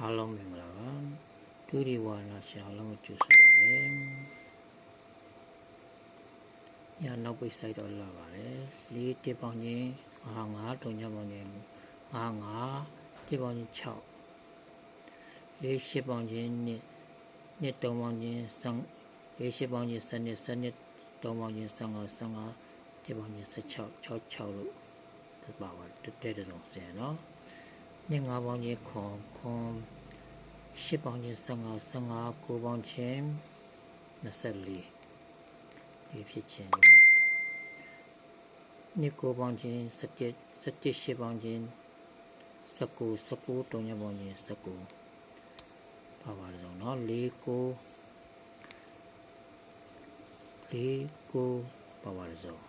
အားလုံးမင်္ဂလာပါဒုတိဝါနာရှင်အားလုံးကိုကြိုဆိုပါရစေညနောက်ပိတ်ဆိုင်တော့လာပါတယ်လေးတစ်ပေါင်းချင်းငါးငါးတုံညပေါင်းချင်းငါးငါးတစ်ပေါင်းချင်း6လေးရှစ်ပေါင်းချင်းနှစ်နှစ်တုံပေါင်းချင်းဆန်းလေးရှစ်ပေါင်းချင်းစနစ်စနစ်တုံပေါင်းချင်းဆန်းငါဆန်းငါတစ်ပေါင်းချင်း16 6 6လို့သဘာဝတက်တဲ့ဆုံးစင်နော် နှစ်ငါးပေါင်းချင်းခွန်ခွန်ရှစ်ပေါင်းချင်း15 15ကိုပေါင်းချင်း24ဒီဖြစ်ချင်းဒီမှာနှစ်ကိုပေါင်းချင်း17 17ရှစ်ပေါင်းချင်း19 19တုံးညပေါင်းချင်း19ပါပါတော့เนาะ4 9 4 9ပါပါတော့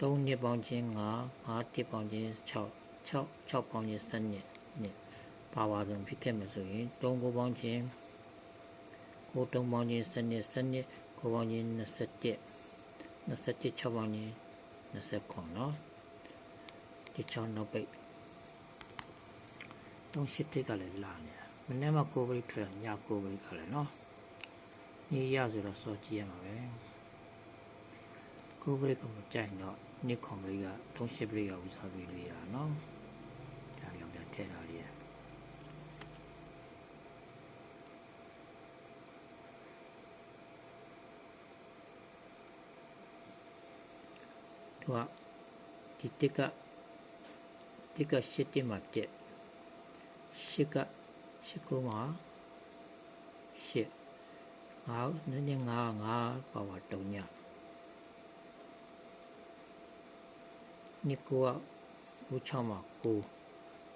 3နှစ်ပေါင်းချင်း5 5တစ်ပေါင်းချင်း6 6 6ပေါင်းခြင်းစနစ်နဲ့ပါဝါပြန်ဖြစ်ခဲ့မယ်ဆိုရင်3ကိုပေါင်းခြင်းကို3ပေါင်းခြင်းစနစ်စနစ်ကိုပေါင်းခြင်း27 27 6ပေါင်းခြင်း29နော်ဒီ6နောက်ပိတ်38တိတ်ကလည်းလာနေတာမနေ့မှကိုပိတ်ထွက်ညကိုပိတ်ကလည်းနော်ညရဆိုတော့စောကြည့်ရမှာပဲကိုပိတ်ကမကြိုက်တော့ညခွန်ပိတ်က38ပိတ်ကဥစားပေးလို့ရတာနော် သူကဒီတစ်ကတစ်ကရှစ်တစ်မှာတက်ရှစ်ကရှစ်ကိုမှာရှစ်ငါနည်းနည်းငါငါပါဝါတုံညနိကိုကဦးချောင်းမှာကို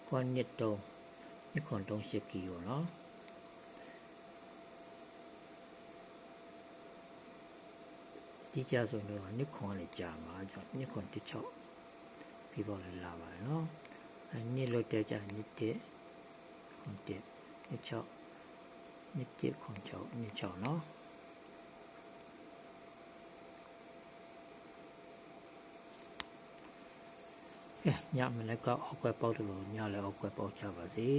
ခွန်နှစ်တုံးညခွန်တုံးရှစ်ကီရောနော် ဒီကြဆိုတော့နှစ်ခွန်လည်းကြာမှာကြောင့်နှစ်ခွန်တစ်ချောက်ပြီးပေါ်လည်းလာပါတယ်နော်အဲနှစ်လို့တဲ့ကြနှစ်တစ်ခွန်တစ်နှစ်ချောက်နှစ်တစ်ခွန်ချောက်နှစ်ချောက်နော်ကဲညမနေ့ကအောက်ကွယ်ပေါက်တယ်လို့ညလည်းအောက်ကွယ်ပေါက်ကြပါစေ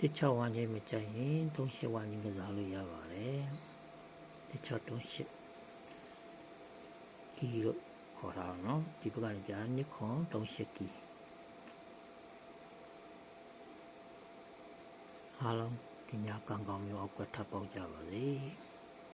တစ်ချောက်ဝန်းချင်းမကြိုက်ရင်သုံးရှစ်ဝန်းချင်းကစားလို့ရပါတယ်တစ်ချောက်သုံးရှစ်ကီလို့ခေါ်တာနော်ဒီဘက်ကနေကြာနှစ်ခွန်သုံးရှစ်ကီအားလုံးဒီညကံကောင်းမျိုးအောက်ကထပ်ပေါက်ကြပါစေ။